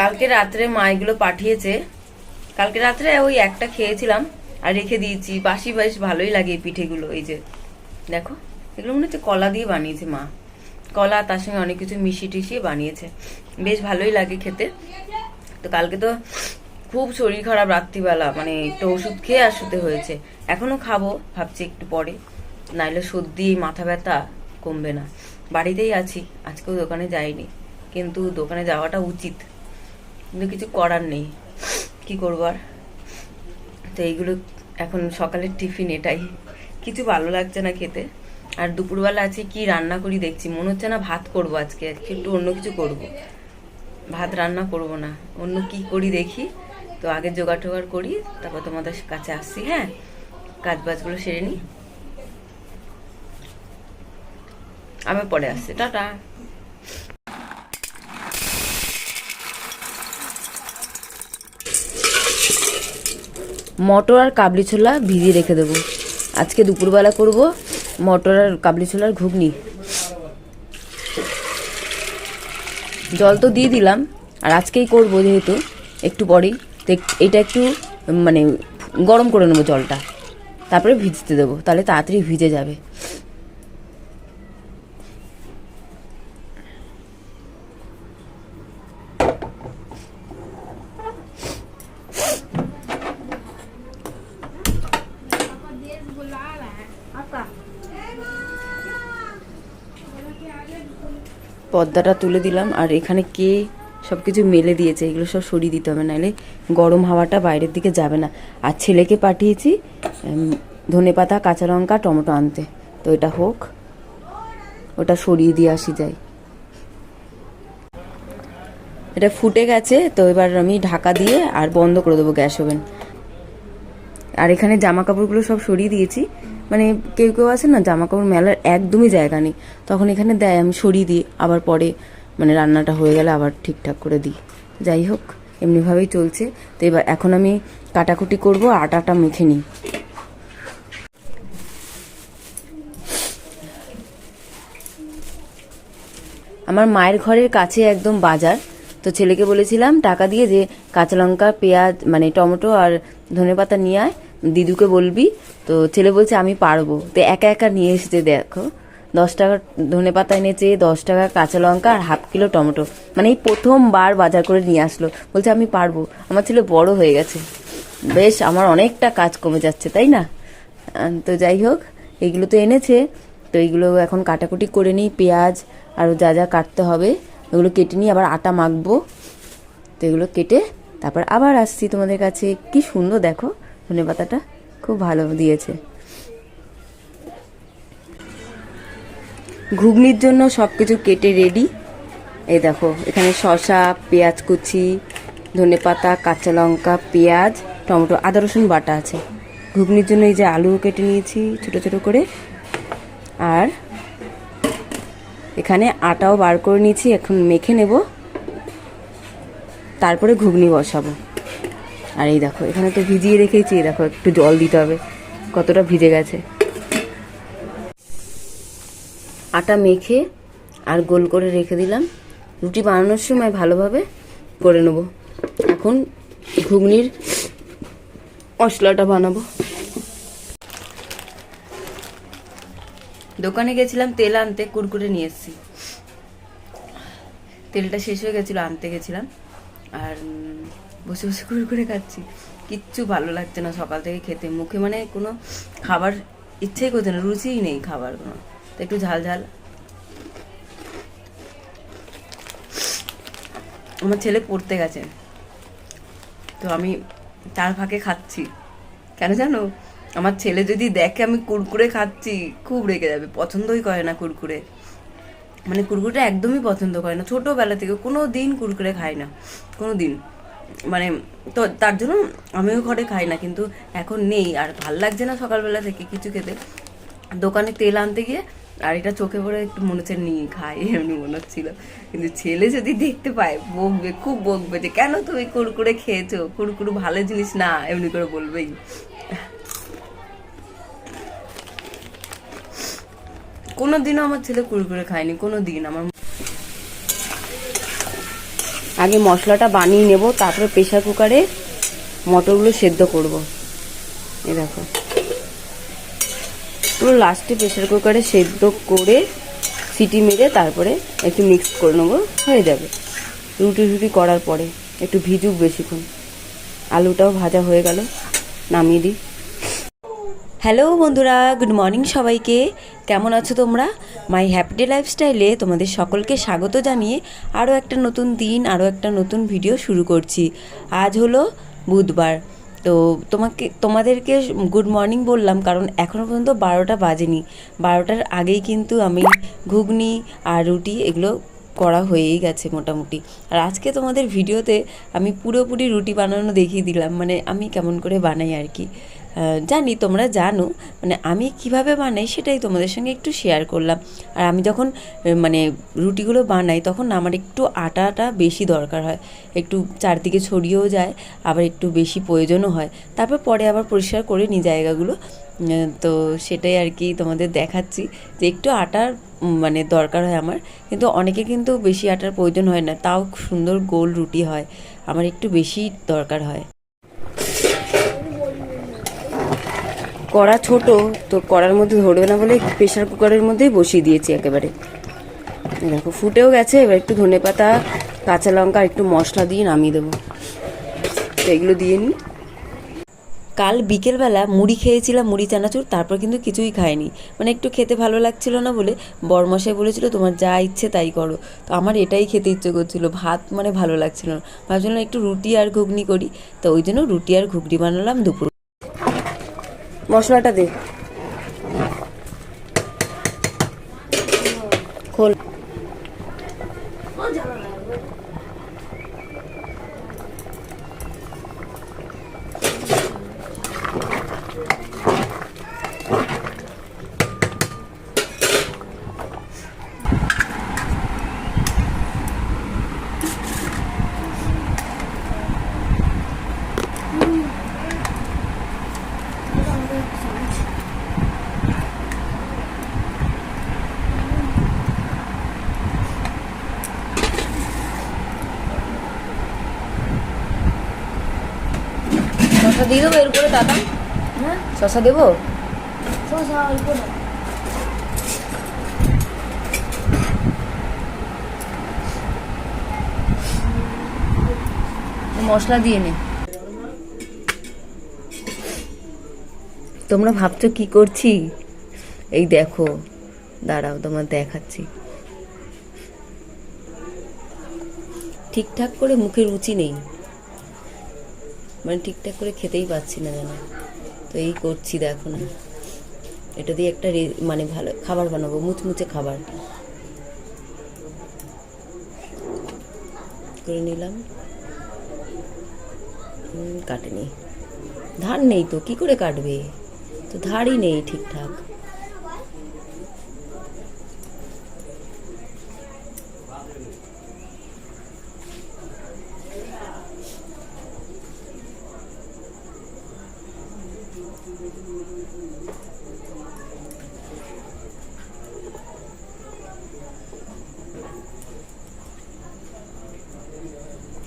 কালকে রাত্রে মা এগুলো পাঠিয়েছে। কালকে রাত্রে ওই একটা খেয়েছিলাম, আর রেখে দিয়েছি। বাসি বেশ ভালোই লাগে এই পিঠেগুলো, এই যে দেখো, এগুলো মনে হচ্ছে কলা দিয়ে বানিয়েছে মা। কলা তার সঙ্গে অনেক কিছু মিশিয়ে টিশিয়ে বানিয়েছে। বেশ ভালোই লাগে খেতে। তো কালকে তো খুব শরীর খারাপ রাত্রিবেলা মানে একটু ওষুধ খেয়ে আর শুতে হয়েছে। এখনও খাব, ভাবছি একটু পরে। নাইলে সর্দি, মাথা ব্যথা কমবে না। বাড়িতেই আছি, আজকেও দোকানে যাইনি। কিন্তু দোকানে যাওয়াটা উচিত। কিন্তু কিছু করার নেই। কি করব আর? তো এইগুলো এখন সকালের টিফিন এটাই। কিছু ভালো লাগছে না খেতে। আর দুপুরবেলা আছে কি রান্না করি দেখছি। মনে হচ্ছে না ভাত করব আজকে। আজকে একটু অন্য কিছু করব। ভাত রান্না করব না। অন্য কি করি দেখি। তো আগে জোগাড় টোগাড় করি, তারপর তোমাদের কাছে আসছি হ্যাঁ? কাজ বাজগুলো সেরে নিই। আমি পরে আসছি। টাটা। মটর আর কাবলি ছোলা ভিজিয়ে রেখে দেবো। আজকে দুপুরবেলা করব মটর আর কাবলি ছোলার ঘুগনি। জল তো দিয়ে দিলাম, আর আজকেই করব যেহেতু, একটু পরেই। তো এটা একটু মানে গরম করে নেব জলটা। তারপরে ভিজতে দেবো, তাহলে তাড়াতাড়ি ভিজে যাবে। পর্দাটা তুলে দিলাম, আর এখানে কে সব কিছু মেলে দিয়েছে, এগুলো সব সরিয়ে দিতে হবে, নাহলে গরম হাওয়াটা বাইরের দিকে যাবে না। আর ছেলেকে পাঠিয়েছি ধনে পাতা, কাঁচা লঙ্কা, টমেটো আনতে। তো এটা হোক, ওটা সরিয়ে দিয়ে আসি, যাই। এটা ফুটে গেছে, তো এবার আমি ঢাকা দিয়ে আর বন্ধ করে দেবো গ্যাস ওভেন। আর এখানে জামা কাপড়গুলো সব সরিয়ে দিয়েছি। মানে কেউ কেউ আছে না জামা কাপড় মেলার একদমই জায়গা নেই। তখন এখানে দেয়, আমি সরিয়ে দিই, আবার পরে মানে রান্নাটা হয়ে গেলে আবার ঠিকঠাক করে দিই। যাই হোক, এমনিভাবেই চলছে। তো এবার এখন আমি কাটাকুটি করব, আটাটা মেখে নিই। আমার মায়ের ঘরের কাছে একদম বাজার। তো ছেলেকে বলেছিলাম, টাকা দিয়ে যে কাঁচা লঙ্কা, পেঁয়াজ মানে টমেটো আর ধনেপাতা নিয়ে আয়। দিদুকে বলবি, তো ছেলে বলছে, আমি পারব। তো একা একা নিয়ে এসেছে, দেখো। দশ টাকা ধনে পাতা এনেছে, দশ টাকা কাঁচা লঙ্কা আর হাফ কিলো টমেটো। মানে এই প্রথমবার বাজার করে নিয়ে আসলো। বলছে, আমি পারব। আমার ছেলে বড় হয়ে গেছে। বেশ, আমার অনেকটা কাজ কমে যাচ্ছে, তাই না? তো যাই হোক, এগুলো তো এনেছে। তো এইগুলো এখন কাটাকুটি করে নিই, পেঁয়াজ আরও যা যা কাটতে হবে, ওগুলো কেটে নিই আবার আটা মাখবো। তো এগুলো কেটে তারপর আবার আসছি তোমাদের কাছে। কি সুন্দর, দেখো। ধনে পাতাটা খুব ভালো দিয়েছে। ঘুগনির জন্য সব কিছু কেটে রেডি এই দেখো, এখানে শসা, পেঁয়াজ কুচি, ধনে পাতা, কাঁচা লঙ্কা, পেঁয়াজ, টমেটো, আদা, রসুন বাটা আছে। ঘুগনির জন্য এই যে আলু কেটে নিয়েছি ছোট ছোট করে। আর এখানে আটাও বার করে নিয়েছি, এখন মেখে নেব। তারপরে ঘুগনি বসাবো। আর এই দেখো, এখানে তো ভিজিয়ে রেখেছি দেখো, একটু জল দিতে হবে। কতটা ভিজে গেছে। আটা মেখে আর গোল করে রেখে দিলাম। রুটি বানানোর সময় ভালোভাবে করে নেব। এখন ঘুগনির মশলাটা বানাবো। দোকানে গেছিলাম, তেল আনতে, কুরকুরে নিয়ে এসেছি। তেলটা শেষ হয়ে গেছিল, আনতে গেছিলাম। আর বসে বসে কুরকুরে খাচ্ছি। কিচ্ছু ভালো লাগছে না সকাল থেকে খেতে। মুখে মানে কোনো খাবার ইচ্ছেই করছে না, রুচিই নেই খাবার কোনো। তো একটু ঝাল ঝাল। আমার ছেলে পড়তে গেছে। তো আমি তার ফাঁকে খাচ্ছি। কেন জানো? আমার ছেলে যদি দেখে আমি কুরকুরে খাচ্ছি, খুব রেগে যাবে। পছন্দই করে না কুরকুরে। মানে কুরকুরেটা একদমই পছন্দ করে না। ছোটোবেলা থেকে কোনো দিন কুরকুরে খায় না। কোনো দিন। মানে তো তার জন্য আমিও ঘরে খাই না, কিন্তু এখন নেই। আর ভালো লাগছে না সকালবেলা থেকে কিছু খেতে। দোকানে তেল আনতে গিয়ে, আর এটা চোখে পড়ে একটু মনে হচ্ছে নিয়ে খাই। এমনি মনে হচ্ছিল। কিন্তু ছেলে যদি দেখতে পায়, বকবে, খুব বকবে যে, কেন তুমি কুরকুরে খেয়েছো? কুরকুরু ভালো জিনিস না। এমনি করে বলবেই। কোনো দিনও আমার ছেলে কুরকুরে খায়নি কোনো দিন আমার আগে মশলাটা বানিয়ে নেব, তারপরে প্রেশার কুকারে মটরগুলো সেদ্ধ করব। এই দেখো। পুরো লাস্টে প্রেশার কুকারে সেদ্ধ করে সিটি মেরে তারপরে একটু মিক্স করে নেব, হয়ে যাবে। রুটি রুটি করার পরে একটু ভিজুক বেশিক্ষণ। আলুটাও ভাজা হয়ে গেল, নামিয়ে দিই। হ্যালো বন্ধুরা, গুড মর্নিং সবাইকে। কেমন আছো তোমরা? মাই হ্যাপিডে লাইফস্টাইলে তোমাদের সকলকে স্বাগত জানিয়ে আরও একটা নতুন দিন, আরও একটা নতুন ভিডিও শুরু করছি। আজ হলো বুধবার। তো তোমাকে, তোমাদেরকে গুড মর্নিং বললাম কারণ এখনও পর্যন্ত বারোটা বাজেনি। বারোটার আগেই কিন্তু আমি ঘুগনি আর রুটি এগুলো করা হয়েই গেছে মোটামুটি। আর আজকে তোমাদের ভিডিওতে আমি পুরোপুরি রুটি বানানো দেখিয়ে দিলাম মানে আমি কেমন করে বানাই আর কি। জানি, তোমরা জানো। মানে আমি কীভাবে বানাই সেটাই তোমাদের সঙ্গে একটু শেয়ার করলাম। আর আমি যখন মানে রুটিগুলো বানাই, তখন আমার একটু আটাটা বেশি দরকার হয়। একটু চারদিকে ছড়িয়েও যায়, আবার একটু বেশি প্রয়োজনও হয়। তারপর পরে আবার পরিষ্কার করে নিই জায়গাগুলো। তো সেটাই আর কি তোমাদের দেখাচ্ছি যে একটু আটার মানে দরকার হয় আমার। কিন্তু অনেকে কিন্তু বেশি আটার প্রয়োজন হয় না, তাও সুন্দর গোল রুটি হয়। আমার একটু বেশি দরকার হয়। কড়া ছোট, তো কড়ার মধ্যে ধরবে না বলে প্রেশার কুকারের মধ্যেই বসিয়ে দিয়েছি একেবারে। দেখো, ফুটেও গেছে, এবার একটু ধনে পাতা, কাঁচা লঙ্কা একটু মশলা দিয়ে নামিয়ে দেবো। তো এগুলো দিয়ে নিই কাল বিকেলবেলা মুড়ি খেয়েছিলাম, মুড়ি, চানাচুর, তারপর কিন্তু কিছুই খাইনি। মানে একটু খেতে ভালো লাগছিল না বলে বরমশাই বলেছিল, তোমার যা ইচ্ছে তাই করো। তো আমার এটাই খেতে ইচ্ছে করছিল, ভাত মানে ভালো লাগছিল না। ভাবছিলাম একটু রুটি আর ঘুগনি করি। তো ওই জন্য রুটি আর ঘুগনি বানালাম দুপুর মশলাটা দে। খোল। শশা দিয়ে দেবো এর উপরে দাদা। হ্যাঁ? শশা দেবো? অল্প মশলা দিয়ে নে। তোমরা ভাবছ কি করছি? এই দেখো দাঁড়াও তোমার দেখাচ্ছি। ঠিকঠাক করে মুখে রুচি নেই। মানে ঠিকঠাক করে খেতেই পাচ্ছি না যেন। তো এই করছি দেখো না। এটা দিয়ে একটা মানে ভালো খাবার বানাবো, মুচমুচে খাবার। করে নিলাম। কাটেনি। ধার নেই তো, কি করে কাটবে? তো ধারই নেই ঠিকঠাক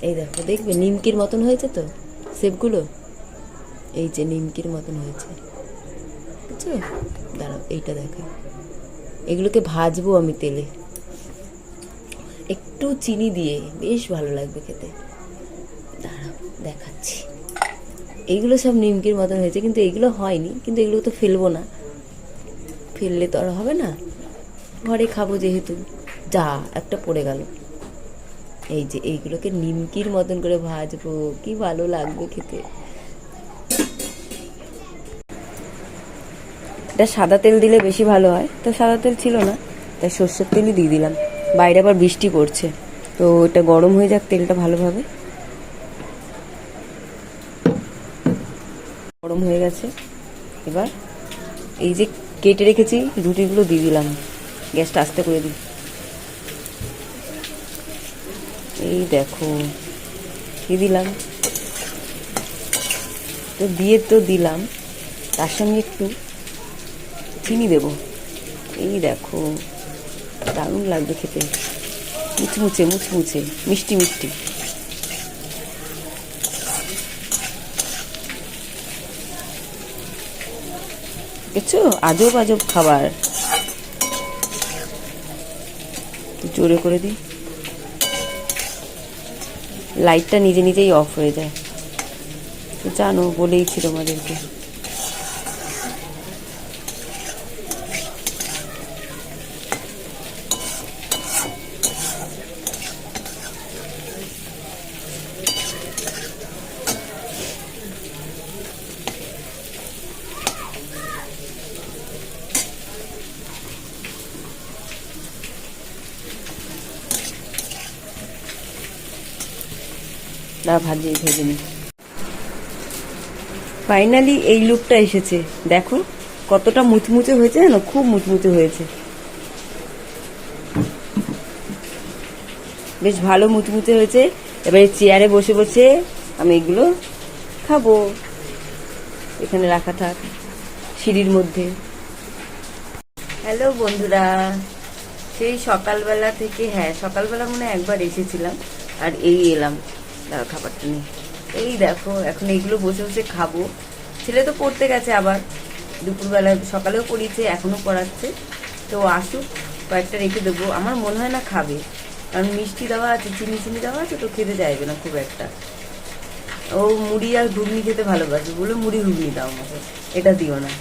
এই দেখো দেখবে নিমকির মতন হয়েছে তো? সেপগুলো? এই যে নিমকির মতন হয়েছে। বুঝছ? দাঁড়াও, এইটা দেখো এগুলোকে ভাজবো আমি তেলে। একটু চিনি দিয়ে, বেশ ভালো লাগবে খেতে। দাঁড়াও, দেখাচ্ছি। এইগুলো সব নিমকির মতন হয়েছে, কিন্তু এগুলো হয়নি, কিন্তু এগুলো তো ফেলব না। ফেললে তো আর হবে না। ঘরে খাব যেহেতু। যা, একটা পড়ে গেল। এই যে এইগুলোকে নিমকির মতন করে ভাজবো, কি ভালো লাগবে খেতে। এটা সাদা তেল দিলে বেশি ভালো হয়। তো সাদা তেল ছিল না, তাই সর্ষের তেলই দিয়ে দিলাম। বাইরে আবার বৃষ্টি পড়ছে, তো এটা গরম হয়ে যাক তেলটা ভালোভাবে। গরম হয়ে গেছে, এবার এই যে কেটে রেখেছি রুটিগুলো দিয়ে দিলাম। গ্যাসটা আস্তে করে দিই। এই দেখো, কি দিলাম? তো দিয়ে তো দিলাম, তার সঙ্গে একটু চিনি দেব। এই দেখো, দারুণ লাগবে খেতে। মুচমুচে মুচমুচে, মিষ্টি মিষ্টি। দেখছ? আজব আজব খাবার। জোরে করে দিই। লাইটটা নিজে নিজেই অফ হয়ে যায়। তো জানো বলেইছি তোমাদেরকে। না ভাজি ভেজে নি। ফাইনালি এই লুকটা এসেছে। দেখো, কতটা মুচমুচে হয়েছে জানো? খুব মুচমুচে হয়েছে। বেশ ভালো মুচমুচে হয়েছে। এবারে চেয়ারে বসে বসে আমি এগুলো খাব। এখানে রাখা থাক, সিঁড়ির মধ্যে। হ্যালো বন্ধুরা, সেই সকালবেলা থেকে হ্যাঁ সকালবেলা মনে একবার এসেছিলাম, আর এই এলাম। দাঁড়া খাবারটা নিয়ে। এই দেখো, এখন এইগুলো বসে বসে খাব। ছেলে তো পড়তে গেছে আবার। দুপুরবেলা সকালেও পড়িয়েছে এখনও পড়াচ্ছে। তো আসুক, কয়েকটা রেখে দেবো। আমার মনে হয় না খাবে। কারণ মিষ্টি দেওয়া আছে, চিনি চিনি দেওয়া আছে, তো খেতে চাইবে না খুব একটা। ও মুড়ি আর ঘুগনি খেতে ভালোবাসে। বলে মুড়ি ঘুগনি দাও আমাকে। এটা দিও না।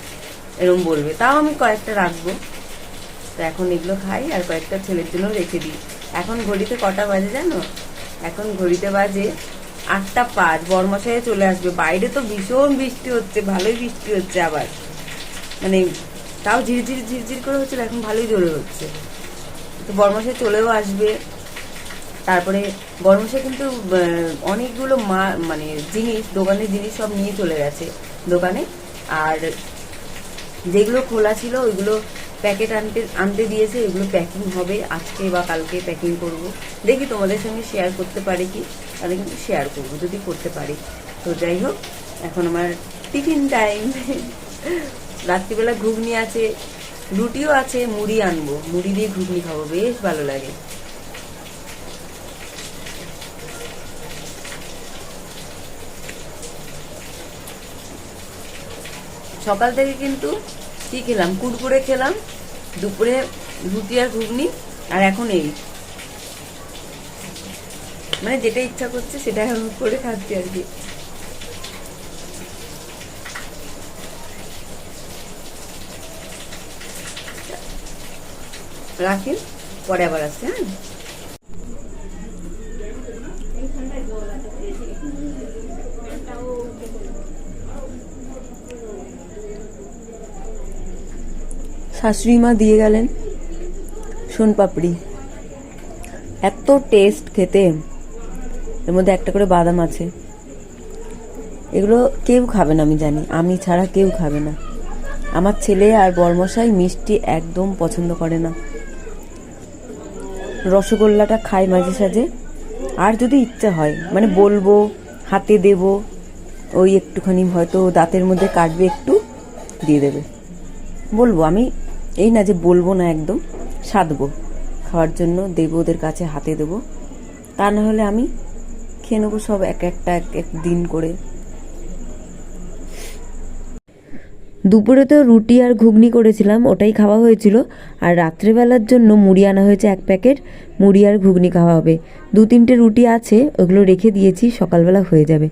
এরকম বলবে। তাও আমি কয়েকটা রাখব। তো এখন এগুলো খাই আর কয়েকটা ছেলের জন্য রেখে দিই। এখন ঘড়িতে কটা বাজে জানো? এখন ঘড়িতে বাজে আটটা পাঁচ বর্মশাই চলে আসবে। বাইরে তো ভীষণ বৃষ্টি হচ্ছে, ভালোই বৃষ্টি হচ্ছে আবার। মানে তাও ঝিরঝির ঝিরঝির করে হচ্ছিল এখন ভালোই জোরে হচ্ছে। তো বর্মশাই চলেও আসবে। তারপরে বর্মশাই কিন্তু অনেকগুলো মা মানে জিনিস, দোকানের জিনিস সব নিয়ে চলে গেছে দোকানে। আর যেগুলো খোলা ছিল, ওইগুলো প্যাকেট আনতে আনতে দিয়েছে, এগুলো প্যাকিং হবে, আজকে বা কালকে প্যাকিং করব। দেখি তোমাদের সঙ্গে শেয়ার করতে পারি কি? তাহলে কিন্তু শেয়ার করব, যদি করতে পারি। তো যাই হোক, এখন আমার টিফিন টাইম রাত্রিবেলা ঘুগনি আছে, রুটিও আছে, মুড়ি আনব। মুড়ি দিয়ে ঘুগনি খাব, বেশ ভালো লাগে। সকাল থেকে কিন্তু কি খেলাম? কুরকুরে খেলাম, দুপুরে রুটি আর ঘুগনি, আর এখন এই। মানে যেটা ইচ্ছা করছে সেটা আমি করে খাচ্ছি আর কি। রাখি পরে আবার আসছে হ্যাঁ? শাশুড়ি মা দিয়ে গেলেন। সোনপাপড়ি এত টেস্ট খেতে। এর মধ্যে একটা করে বাদাম আছে। এগুলো কেউ খাবে না, আমি জানি। আমি ছাড়া কেউ খাবে না। আমার ছেলে আর বরমশাই মিষ্টি একদম পছন্দ করে না। রসগোল্লাটা খায় মাঝে সাঝে। আর যদি ইচ্ছা হয় মানে বলব, হাতে দেব, ওই একটুখানি হয়তো দাঁতের মধ্যে কাটবে, একটু দিয়ে দেবে। বলব, আমি এই না যে বলব না একদম সাধবো খাওয়ার জন্য দেবো ওদের কাছে, হাতে দেবো। তা না হলে আমি খেয়ে নেব সব এক একটা, এক এক দিন করে। দুপুরে তো রুটি আর ঘুগনি করেছিলাম, ওটাই খাওয়া হয়েছিল। আর রাত্রেবেলার জন্য মুড়ি আনা হয়েছে এক প্যাকেট, মুড়ি আর ঘুগনি খাওয়া হবে। দু তিনটে রুটি আছে, ওগুলো রেখে দিয়েছি, সকালবেলা হয়ে যাবে।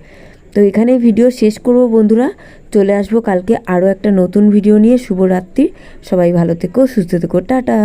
তো এখানেই ভিডিও শেষ করব বন্ধুরা। চলে আসব কালকে আরও একটা নতুন ভিডিও নিয়ে। শুভরাত্রি। সবাই ভালো থেকো, সুস্থ থেকো। টাটা।